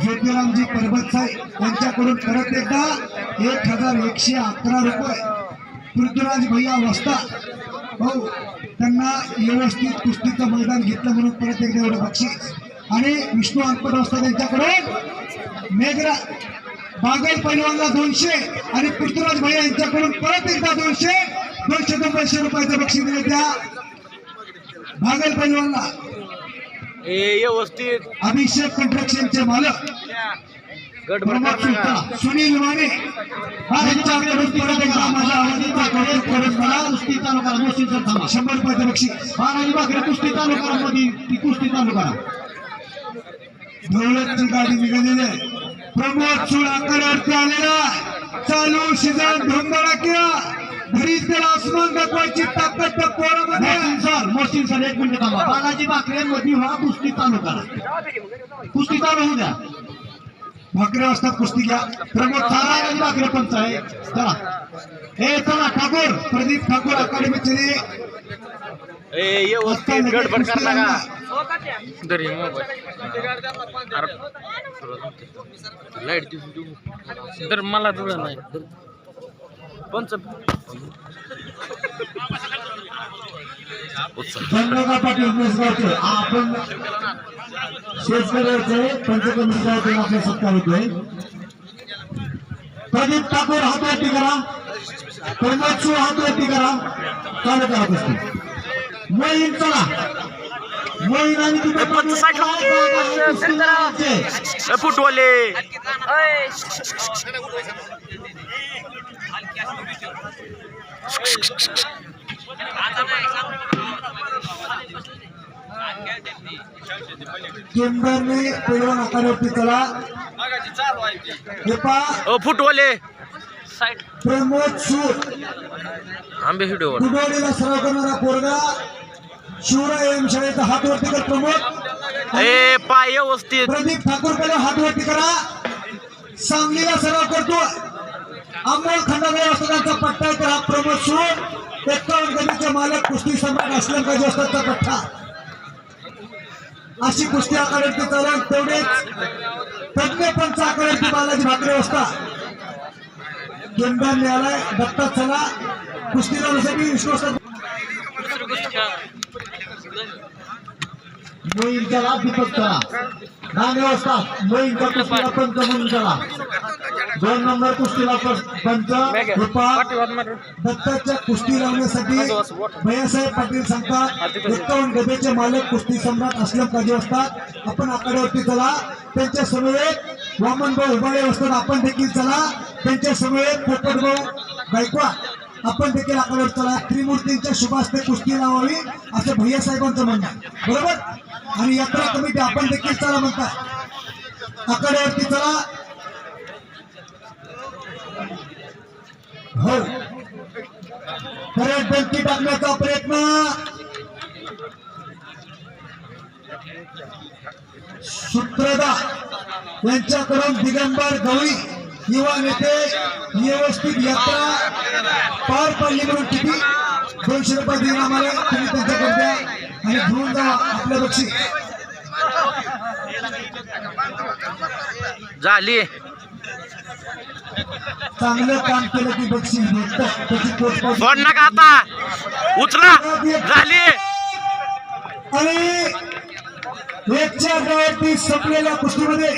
ज्योतिरामजी साहेब यांच्याकडून परत एकदा एक हजार एकशे अकरा रुपये पृथ्वीराज भैया वस्ता भाऊ त्यांना व्यवस्थित कुस्तीचं मैदान घेतलं म्हणून परत एकदा एवढं बक्षीस. आणि विष्णू अंकट वस्ता त्यांच्याकडून मेघरा बागल पैलवानला दोनशे आणि पृथ्वीराज भैया यांच्याकडून परत एकदा दोनशे दोनशे दोनशे रुपयाचं बक्षीस दिले त्या बागल पैलवानला. ए व्यवस्थित. अभिषेक कन्स्ट्रक्शनचे मालक. प्रमोद सुलता, सुनील माने माझ्या आवडीचा कौतुक मला कुस्ती थांबा शंभर रुपयाचं बक्षीस. बाराजी भाकरे कुस्ती ती कुस्ती दौलतची गाडी निघालेली आहे. प्रमोद सुळ आकड्यावरती आलेला आहे. चालू सीझन धोंगडा घरीच त्याला आसमान दाखवायची ताकद त्या पोरामध्ये. सर एक मिनिट थांबा. बालाजी भाकरे मध्ये व्हा कुस्ती चालू करा. कुस्ती चालू होऊ द्या. भाकऱ्या वाजता कुस्ती घ्या. प्रमोद थारा भाकरे पंच आहे. चला. हे चला ठाकूर प्रदीप ठाकूर व्यवस्थित गडबड कर नका तरी मोबाईल. लाइट तर मला तुला नाही पंच चंद्रका पाटील मेसगावचे आपण शेतकऱ्याचे पंचकर्मी गावातून आपला सत्कार होतोय प्रदीप ठाकूर हात वरती करा. प्रमोद शिव हात वरती करा. चालू करा कुस्ती मोहीन चला आणि तिथे पंच साईडला. कुस्ती लावायचे. ए फुटवाले. हे फुटवाले. प्रमोद शिव आंबे व्हिडिओ कुडवाडीला सराव करणारा पोरगा शिवराय एम शाळेचा हात वरती कर प्रमोद. ए पाय व्यवस्थित. प्रदीप ठाकूर पहिला हात वरती करा सांगलीला सराव करतो अमोल खंडागळे असतो त्यांचा पट्टा आहे तर हा प्रमोद एकावन्न गतीचे मालक कुस्ती सम्राट असलम काजी असतातचा पट्टा. अशी कुस्ती आखाड्यावरती चालून तेवढेच. तज्ञ पंच आखाड्यावरती बालाजी भाकरे असता केंद्र न्यायालय दत्ता चला कुस्ती लावण्यासाठी विश्वास मोहीम चला दीपक चला नाणे वाजता मोहीमचा कुस्तीला पंच म्हणून दोन नंबर कुस्तीला पंच रुपा दत्ताच्या कुस्ती लावण्यासाठी भैयासाहेब पाटील सांगतात एकावन्न गदेचे मालक कुस्ती सम्राट असलम काजी असतात. आपण आकड्यावरती चला. त्यांच्या समवेत वामनभाऊ असतात. आपण देखील चला. त्यांच्या समवेत पोपटभाऊ गायकवाड. आपण देखील आकड्यावर चला. त्रिमूर्तींच्या शुभास्ते कुस्ती लावावी असं भैया साहेबांचं म्हणणं बरोबर? आणि यात्रा कमिटी आपण देखील चला म्हणता आकड्यावरती चला. हो. परत डंकी टाकण्याचा प्रयत्न. सूत्रदा यांच्याकडून दिगंबर गवळी युवा नेते व्यवस्थित यात्रा पार पडली म्हणून किती? दोनशे रुपये देऊन आम्हाला तुम्ही त्यांच्याकडे द्या आणि घेऊन जा आपल्या बक्षीस झाली. चांगलं काम केलं की बक्षीस भेटतं त्याची सोड नका आता. उचला. झाली. आणि एकच्या अकरावरती संपलेल्या कुस्तीमध्ये.